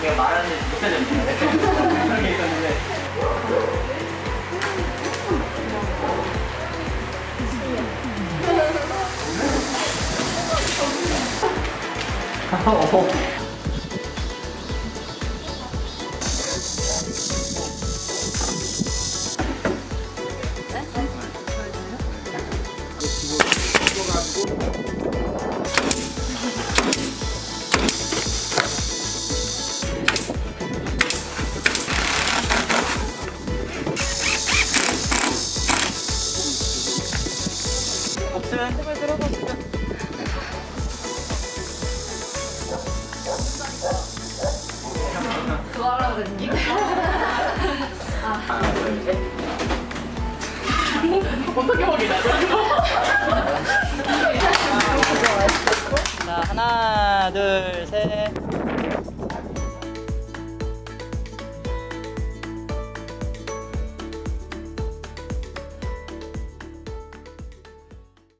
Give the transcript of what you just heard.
제가 말하는데 비싸졌네요. 그런 게 있었는데. 어. 없으면 제발 들어가 주자. 하나, 둘, 셋. 자, 하나, 둘, 셋.